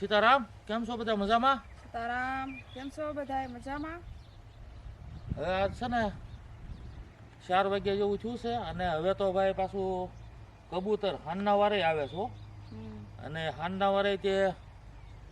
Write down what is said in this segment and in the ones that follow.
સીતારામ કેમ છો બધા મજામાં? સીતારામ કેમ છો બધા મજામાં? હવે આજ છે ને ચાર વાગ્યા જેવું થયું છે અને હવે તો ભાઈ પાછું કબૂતર હાનના વારે આવે છો અને હાનના વારે તે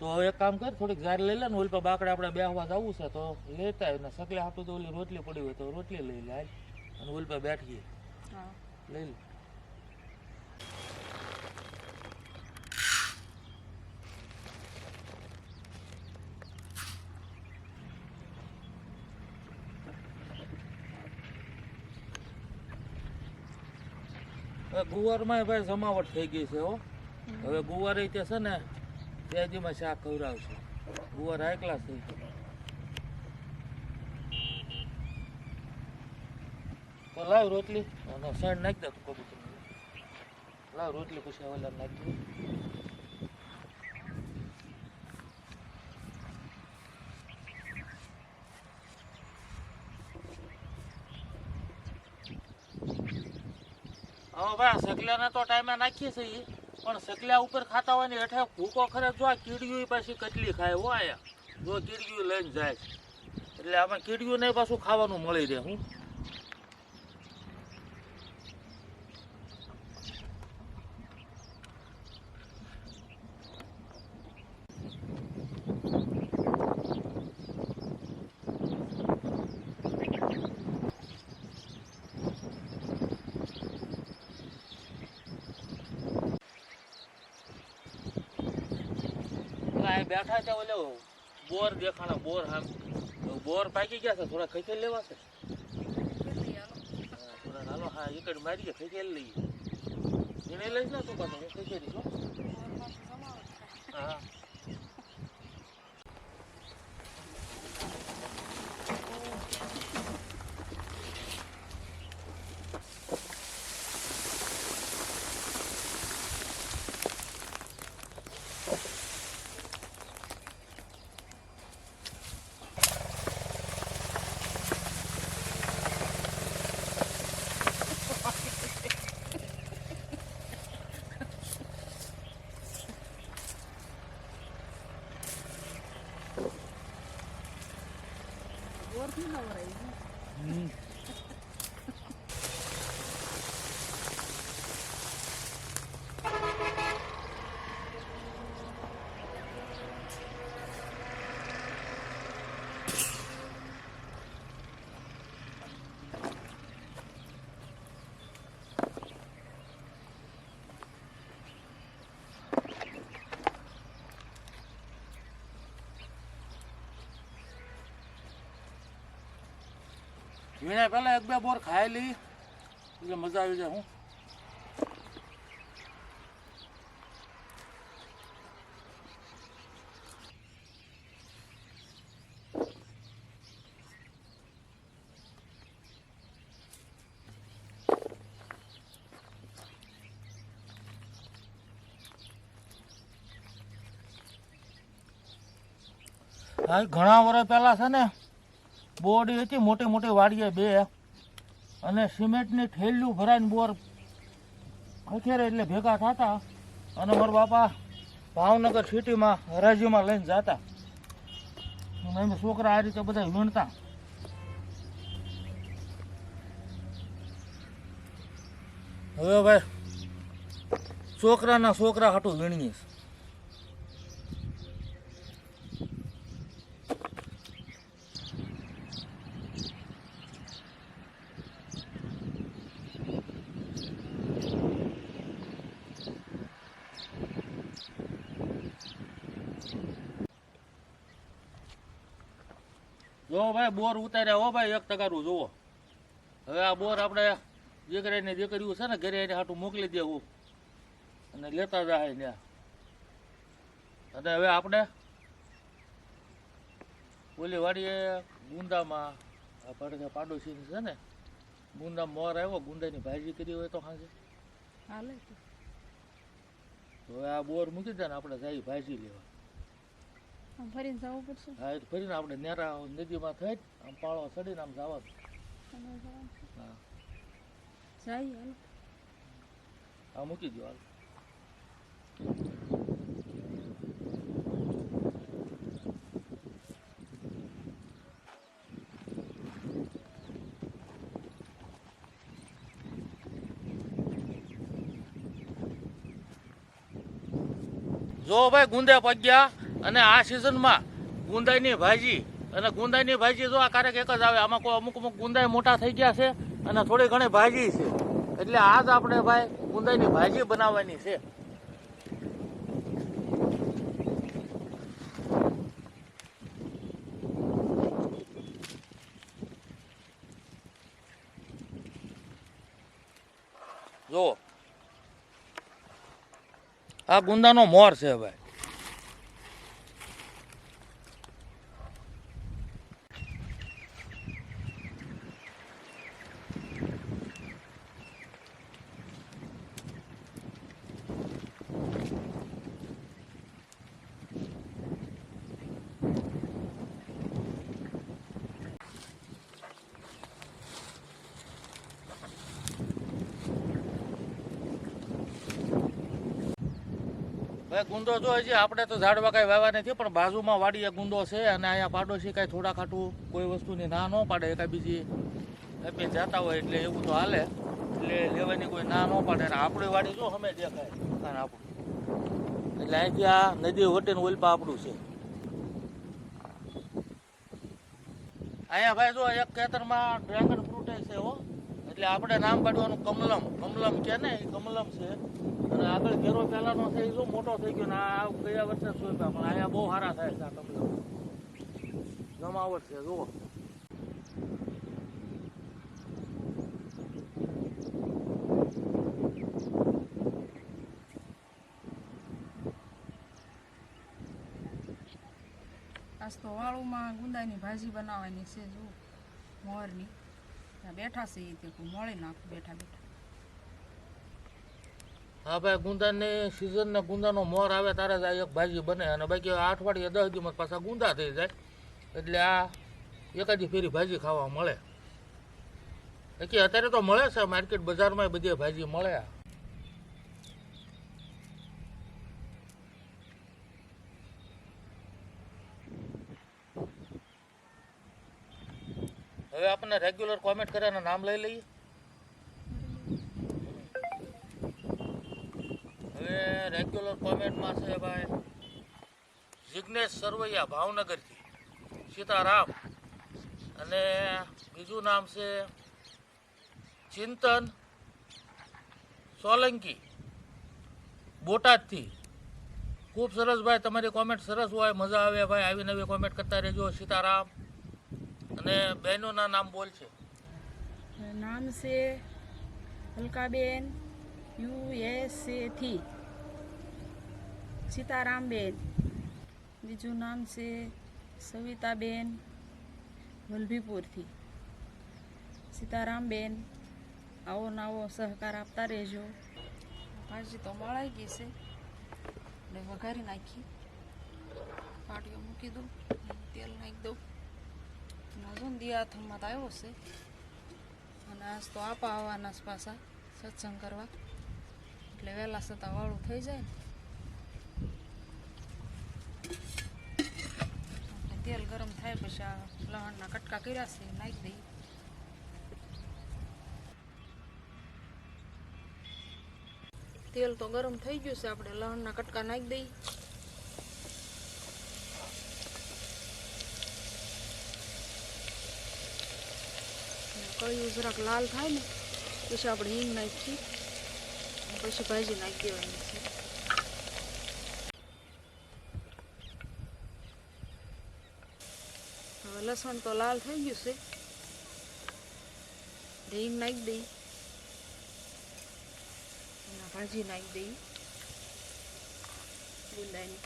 તો હવે એક કામ કર થોડીક ઝાર લઈ લે ને ઓલી પર બાકડે આપણે બેહવા જવું છે તો લેતા ને સકલે હાટું તો ઓલી રોટલી પડી હોય તો રોટલી લઈ લે અને ઓલી પર બેઠીએ લઈ લે. હવે ગુવારમાં ભાઈ જમાવટ થઈ ગઈ છે હો. હવે ગુવાર તે છે ને ત્યાજીમાં શાક ખવડાવશે. ગુવાર એકલા થઈ ગયો તો લાવ રોટલી. અને સણ નાખી દે કબૂતર લાવ રોટલી પછી હવે નાખી દે હવે ભાઈ સકલાને તો ટાઈમે નાખીએ છીએ પણ સકલા ઉપર ખાતા હોય ને હેઠે ભૂકો ખરે જો આ કીડીયું પાછી કેટલી ખાય હોય જો કીડીયું લઈને જાય એટલે આમાં કીડિયું નહીં પાછું ખાવાનું મળી રહે, હું અહીં બેઠા છે ઓલે બોર દેખાણા, બોર આમ બોર પાકી ગયા છે, થોડા ખેંચી લેવા છે? થોડા હાલો, હા એકડ મારી ખેંચી લઈએ. એને લઈશ ને તું હું ખેંચી દઈશ Sino, Ray? વીણે પેલા એક બે બોર ખાઈ લઈ એટલે મજા આવી જાય, હા. ઘણા વર્ષ પહેલા છે ને બોડી હતી, મોટી મોટી વાડીએ બે. અને સિમેન્ટની થેલીઓ ભરાઈને બોર ખખેરે એટલે ભેગા થતા. અને મારા બાપા ભાવનગર સિટીમાં, હરાજીમાં લઈને જતા. એમ છોકરા આ રીતે બધા વીણતા. હવે ભાઈ, છોકરાના છોકરા હાટું વીણીએ ભાઈ બોર ઉતાર્યા હો ભાઈ એક ટકાનું જુઓ. હવે આ બોર આપણે દીકરાને દીકરીઓ છે ને ઘરે એને હાટું મોકલી દેવું. અને લેતા જાય ત્યાં અને હવે આપણે ઓલી વાડીએ ગુંદામાં આ પડે પાડોશી છે ને ગુંદા મોર આવ્યો ગુંદાની ભાજી કરી હોય તો હાજે. હવે આ બોર મૂકી દે ને આપણે જઈ ભાજી લેવા. ફરીને જવું પડશે. હા એટલે ફરીને આપણે નેરા નદીમાં થઈ જ આમ પાળો ચડીને આમ જવા હા. જાય હા મૂકી દો હાલ. જો ભાઈ ગુંદે પગ્યા. અને આ સિઝનમાં ગુંદાઈની ભાજી, અને ગુંદાઈની ભાજી જો આ ક્યારેક એક જ આવે, આમાં કોઈ અમુક અમુક ગુંદાઈ મોટા થઈ ગયા છે અને થોડી ઘણી ભાજી છે. એટલે આજ આપણે ભાઈ ગુંદાઈની ભાજી બનાવવાની છે. જો આ ગુંદાનો મોર છે ભાઈ. ગુંદો જો હજી આપણે તો ઝાડવા કાંઈ વાવ્યા નથી, પણ બાજુમાં વાડીએ ગુંદો છે અને અહીંયા પાડોશી કાંઈ થોડા ખાટું કોઈ વસ્તુની ના ન પાડે કાંઈ બીજી કાંઈ જતા હોય એટલે એવું તો હાલે. એટલે લેવાની કોઈ ના ન પાડે અને આપણી વાડી જો અમે દેખાય અને આપણું. એટલે અહીંથી આ નદી વટીને ઓલપા આપણું છે. અહીંયા ભાઈ જો એક ખેતરમાં ડ્રેગન ફ્રૂટ છે હો. એટલે આપણે નામ પાડવાનું કમલમ. કમલમ કે ને એ કમલમ છે. અને આગળ ઘેરો પહેલાનો છે એ શું મોટો થઈ ગયો ને, આ ગયા વર્ષે સોંપ્યા પણ અહીંયા બહુ સારા થાય છે આ કમલમ. જમાવટ છે, જુઓ. આજ તો વાળુમાં ગુંદાની ભાજી બનાવવાની છે જો મોરની બેઠા છે એ તે મળી નાખું બેઠા બેઠા. હા ભાઈ, ગુંદાની સિઝન ને મોર આવે ત્યારે જ આ એક ભાજી બને અને બાકી આ અઠવાડિયે દસ દિવસ પાછા ગુંદા થઈ જાય. એટલે આ એકાદી ફેરી ભાજી ખાવા મળે. બાકી અત્યારે તો મળે છે માર્કેટ બજારમાં બધી ભાજી મળે હવે આપણને રેગ્યુલર કોમેન્ટ કર્યાના નામ લઈ લઈએ. હવે રેગ્યુલર કોમેન્ટમાં છે ભાઈ, જિગ્નેશ સરવૈયા ભાવનગરથી, સીતારામ અને બીજું નામ છે ચિંતન સોલંકી, બોટાદથી. ખૂબ સરસ ભાઈ, તમારી કોમેન્ટ સરસ હોય, મજા આવે ભાઈ આવી નવી કોમેન્ટ કરતા રહેજો. સીતારામ. અને બહેનોના નામ બોલ છે. નામ છે હલકાબેન યુએસએથી સીતારામબેન. બીજું નામ છે સવિતાબેન વલભીપુરથી. સીતારામબેન આવો નવો સહકાર આપતા રહેજો. ભાજી તો મળાઈ ગઈ છે. ને વઘારી નાખી. પાટીઓ મૂકી દઉં. તેલ નાખી દઉં. હજુ દિયાથમાં તો આવ્યો છે. અને આજ તો આપા આવવાના જ પાછા સત્સંગ કરવા. એટલે વહેલા છતાં વાળું થઈ જાય ને. તેલ ગરમ થાય પછી આ લવણના કટકા કર્યા છે, નાખી દઈએ. તેલ તો ગરમ થઈ ગયું છે, આપણે લવણના કટકા નાખી દઈએ. કળિયું જરાક લાલ થાય ને, પછી આપણે હિંગ નાખી, પછી ભાજી નાખી દેવાની છે. હવે લસણ તો લાલ થઈ ગયું છે. હિંગ નાખી દઈ ભાજી નાખી દઈ ગુંદાની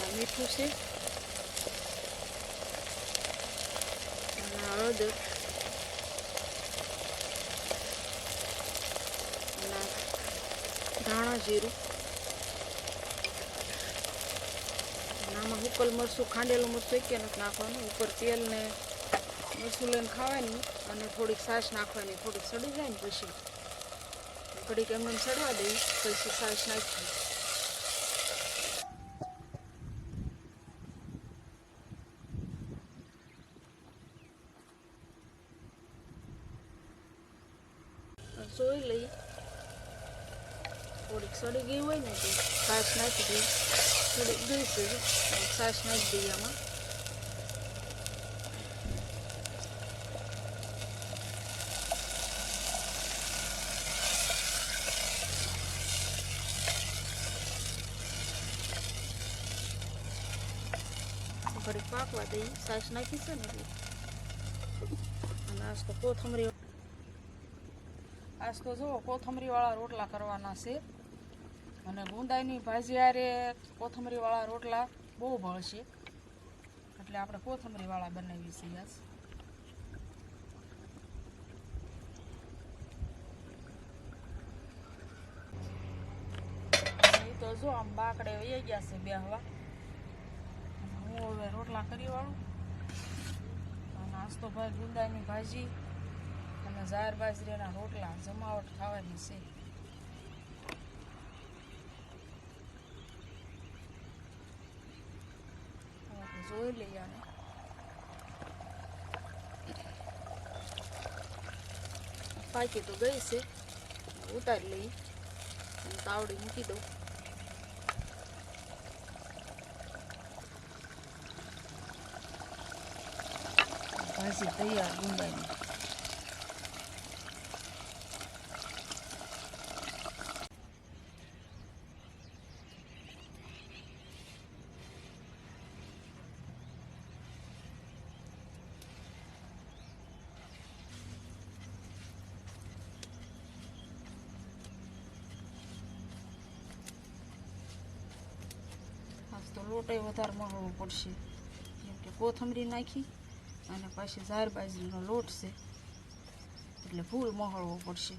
આ મીઠું છે આ ધાણા જીરું. આમાં હુકલ મરચું, ખાંડેલું મરચું કે નથી નાખવાનું. ઉપર તેલ ને મરચું લઈને ખાવાની અને થોડીક સાસ નાખવાની. થોડીક સડી જાય ને પછી. ઘડીક એમને એમ સડવા દઈશ પછી સાસ નાખી જોઈ લઈ થોડીક સડી ગઈ હોય ને તો છાશ નાખી દઈ. થોડીક છે છાશ નાખી દઈએ આમાં. ઘડીક પાકવા દઈ છાશ નાખી છે ને અને આજ તો કોથમરી આજ તો જુઓ, કોથમરીવાળા રોટલા કરવાના છે. અને ગુંદાઈની ભાજી હારે કોથમરીવાળા રોટલા બહુ ભળશે એટલે આપણે કોથમરીવાળા બનાવીએ છીએ આજ તો જો આમ બાકડે વહી ગયા છે બે હવા. હું હવે રોટલા કરી વાળું. નાસ્તો ભાઈ ગુંદાની ભાજી અને ઝાર બાજરીના રોટલા જમાવટ ખાવાની છે હવે આપણે જોઈ લઈએ પાકી તો ગઈ છે ઉતારી લઈ તાવડી મૂકી દઉં ભાજી તૈયાર ગુંદાની આજ વધારે મળવો પડશે. કેમ કે કોથમરી નાખી અને પાછી ઝાર બાજરીનો લોટ છે. એટલે ફૂલ મહળવો પડશે.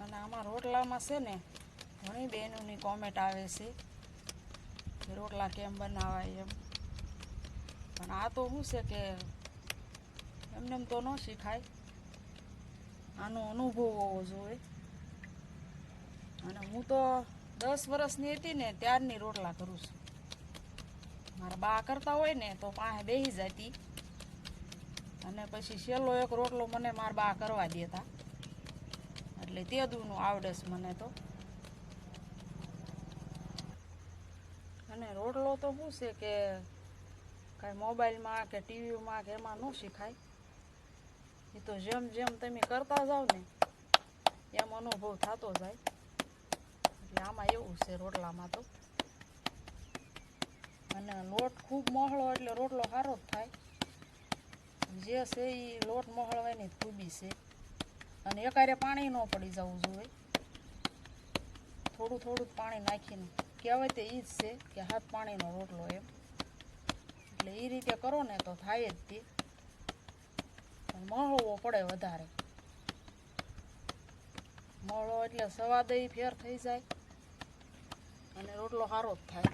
અને આમાં રોટલામાં છે ને ઘણી બહેનોની કોમેન્ટ આવે છે રોટલા કેમ બનાવાય એમ. પણ આ તો શું છે કે એમને એમ તો ન શીખાય. આનો અનુભવ હોવો જોઈએ. અને હું તો દસ વર્ષની હતી ને ત્યારની રોટલા કરું છું. મારા બા કરતા હોય ને તો પાસે બેસી જતી. અને પછી છેલ્લો એક રોટલો મને મારા બા કરવા દેતા. એટલે તે દૂનું આવડે છે મને તો. અને રોટલો તો શું છે કે કાંઈ મોબાઈલમાં કે ટીવીમાં કે એમાં ન શીખાય. એ તો જેમ જેમ તમે કરતા જાઓ ને, એમ અનુભવ થતો જાય. એટલે આમાં એવું છે રોટલામાં તો. અને લોટ ખૂબ મોહળો એટલે રોટલો સારો જ થાય. જે છે એ લોટ મોહળવાની ખૂબી છે. અને એકારે પાણી ન પડી જવું જોઈએ. થોડું થોડું પાણી નાખીને. કહેવાય તે એ જ છે કે હાથ પાણીનો રોટલો એમ. એટલે એ રીતે કરો ને તો થાય જ તે. પણ મળવો પડે વધારે. મળો એટલે સવાદ ફેર થઈ જાય અને રોટલો સારો જ થાય.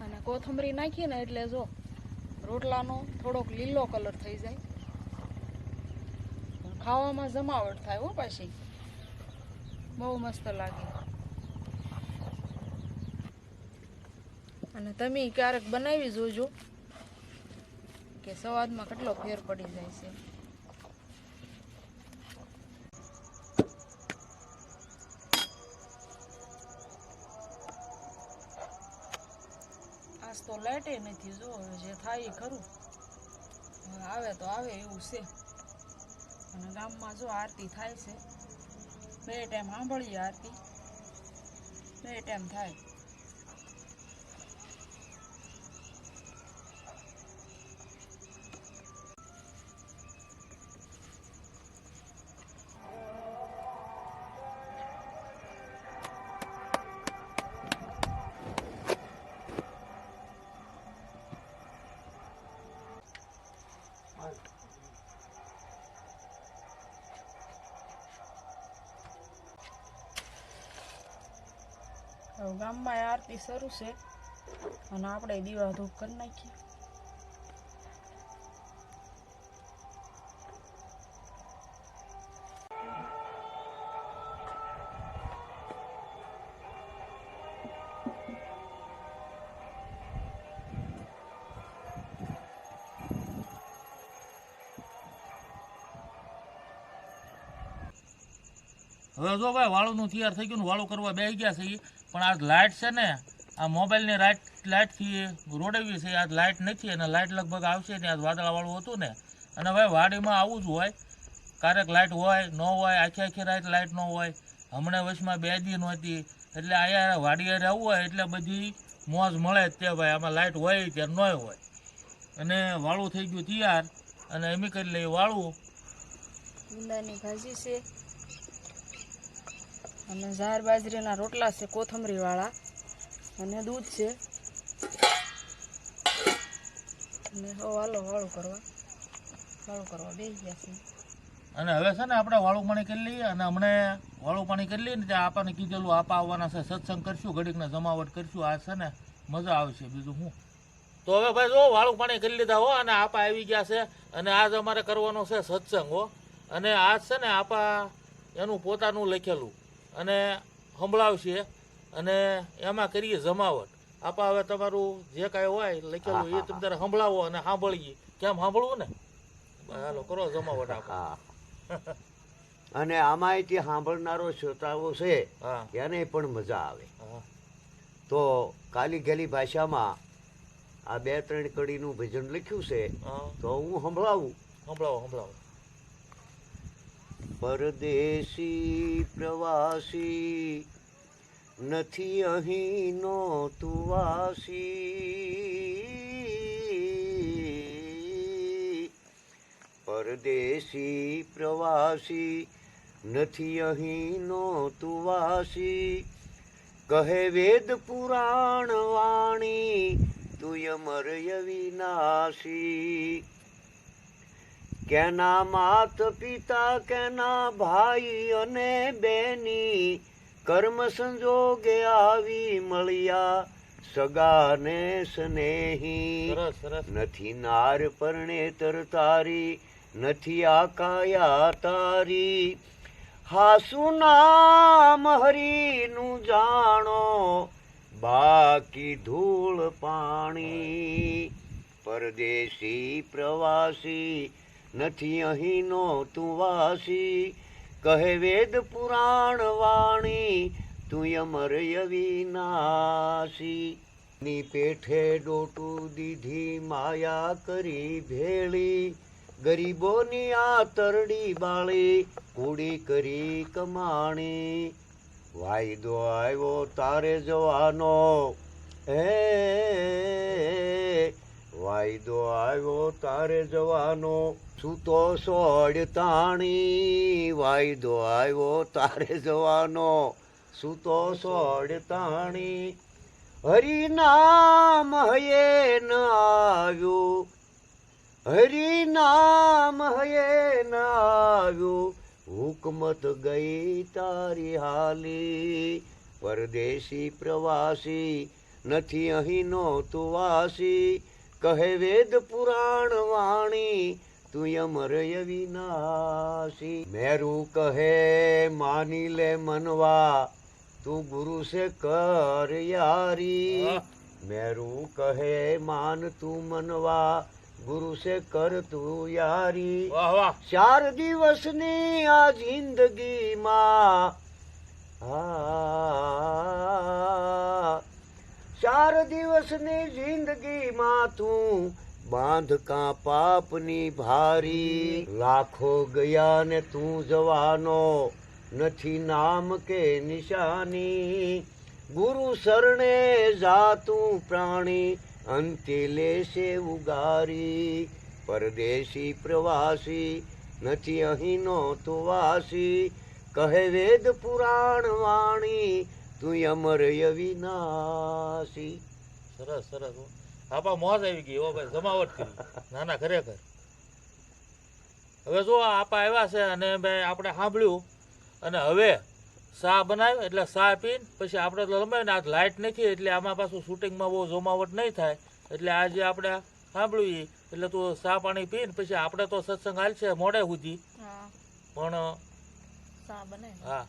અને કોથમરી નાખીએ ને એટલે જો રોટલાનો થોડોક લીલો કલર થઈ જાય. ખાવામાં જમાવટ થાય હો પાછી. બહુ મસ્ત લાગે. અને તમે ક્યારેક બનાવી જોજો કે સ્વાદમાં કેટલો ફેર પડી જાય છે. આજ તો લાઈટે નથી જો જે થાય એ ખરું. આવે તો આવે એવું છે. અને ગામમાં જો આરતી થાય છે. બે ટાઈમ સાંભળીએ આરતી. બે ટાઈમ થાય. ગામમાં આરતી શરૂ છે અને આપણે દીવા ધૂપ કરી નાખીએ. હવે જો ભાઈ વાળુનું તૈયાર થઈ ગયું વાળું કરવા બેસી ગયા છે પણ આ લાઇટ છે ને, આ મોબાઈલની લાઇટ લાઇટથી રોડાવી છે આ લાઇટ નથી અને લાઇટ લગભગ આવશે ને આ વાદળાવાળું હતું ને. અને ભાઈ વાડીમાં આવું જ હોય. ક્યારેક લાઇટ હોય, ન હોય, આખી આખી રાત લાઇટ ન હોય. હમણાં વચમાં બે દી નહોતી એટલે અહીંયા વાડીએ રહેવું હોય, એટલે બધી મોજ મળે જ તે ભાઈ. આમાં લાઇટ હોય ત્યારે ન હોય. અને વાળું થઈ ગયું તૈયાર અને એમ કરી લઈએ વાળું. ભાજી છે. અને ઝાર બાજરીના રોટલા છે કોથમરીવાળા. અને દૂધ છે. અને હવે હાલો, વાળું કરવા. વાળું કરવા બેસી ગયા છે. અને હવે છે ને આપણે વાળું પાણી કરી લઈએ અને હમણે વાળું પાણી કરી લઈએ ને ત્યાં આપણને કીધેલું આપા આવવાના છે, સત્સંગ કરશું, ઘડીકને જમાવટ કરશું. આ છે ને મજા આવશે બીજું શું? તો હવે ભાઈ જો, વાળું પાણી કરી લીધા હો અને આપા આવી ગયા છે. અને આજ અમારે કરવાનો છે સત્સંગ હો. અને આજ છે ને આપા એનું પોતાનું લખેલું. અને સંભળાવશે અને એમાં કરીએ જમાવટ. આપા હવે તમારું જે કાંઈ હોય લખેલું એ તમે તારે સંભળાવો અને સાંભળીએ. કેમ સાંભળવું ને? હાલો કરો જમાવટ આપા. અને આમાં જે સાંભળનારો શ્રોતાઓ છે એને પણ મજા આવે. તો કાલી ગેલી ભાષામાં આ બે ત્રણ કડીનું ભજન લખ્યું છે તો હું સંભળાવું. સંભળાવો સંભળાવો. પરદેશી પ્રવાસી નથી અહીંનો તુવાસી પરદેશી પ્રવાસી નથી અહીંનો તુવાસી કહે વેદ પુરાણ વાણી તુય મરય વિનાશી. કેના માત પિતા કેના ભાઈ અને બેની કર્મ સંજોગે આવી મળ્યા સગાને સ્નેહી. નથી નાર પરણેતર તારી નથી આકાયા તારી. હાસુ નામ હરીનું જાણો બાકી ધૂળ પાણી. પરદેશી પ્રવાસી નથી અહીંનો તું વાસી. કહે વેદ પુરાણ વાણી, તું અમર અવિનાશી. ની પેઠે ડોટું દીધી માયા કરી ભેળી. ગરીબોની આ તરડી બાળી, કુડી કરી કમાણી. વાયદો આવ્યો તારે જવાનો. હે વાયદો આવ્યો તારે જવાનો, સૂતો સોડ તાણી. વાયદો આવ્યો તારે જવાનો, સૂતો સોડ તાણી. હરિનામ હયે ન આવ્યું. હરિનામ હયે ન આવ્યું. હુકમત ગઈ તારી હાલી. પરદેશી પ્રવાસી નથી અહીંનો તું વાસી. કહે વેદ પુરાણ વાણી તું અમર વિનાશી. મેરું કહે માની લે મનવા તું ગુરુ સે કર યારી. મેરું કહે માન તું મનવા ગુરુ સે કર તું યારી. ચાર દિવસની આ જિંદગીમાં આ ચાર દિવસની જિંદગીમાં તું બાંધકા પાપની ભારી લાખો ગયા ને તું જવાનો નથી નામ કે નિશાની. ગુરુ શરણે જાતું પ્રાણી અંતે લેશે ઉગારી. પરદેશી પ્રવાસી નથી અહીંનો તો વાસી કહે વેદ પુરાણ વાણી તું અમર વિનાશી સરસ સરસ. આપા મોજ આવી ગઈ ઓ ભાઈ જમાવટ કરી. ના ના ખરેખર હવે જો આપા આવ્યા છે અને ભાઈ આપણે સાંભળ્યું અને હવે સા બનાવ્યો એટલે સા પીને પછી આપણે તો લંબાવી ને આ લાઇટ નથી એટલે આમાં પાછું શૂટિંગમાં બહુ જમાવટ નહીં થાય. એટલે આજે આપણે સાંભળ્યું. એટલે તું સા પાણી પીને પછી આપણે તો સત્સંગ હાલશે મોડે સુધી. પણ હા.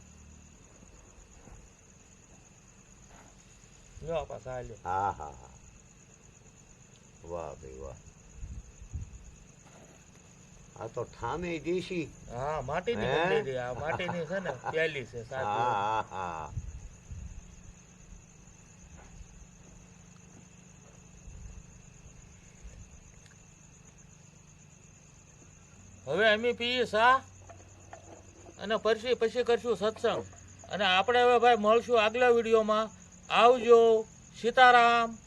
લ્યો પાછા હાલ્યો હા હા હા વાહ ભાઈ વાહ આ તો ઠામે દેશી. હા માટીની? બદલી દે આ માટીની છે ને પેલી છે સાચી હા હા હવે અમે પીએ સા અને પછી પછી કરશું સત્સંગ. અને આપણે હવે ભાઈ મળશું આગલા વિડીયોમાં. આવજો સીતારામ.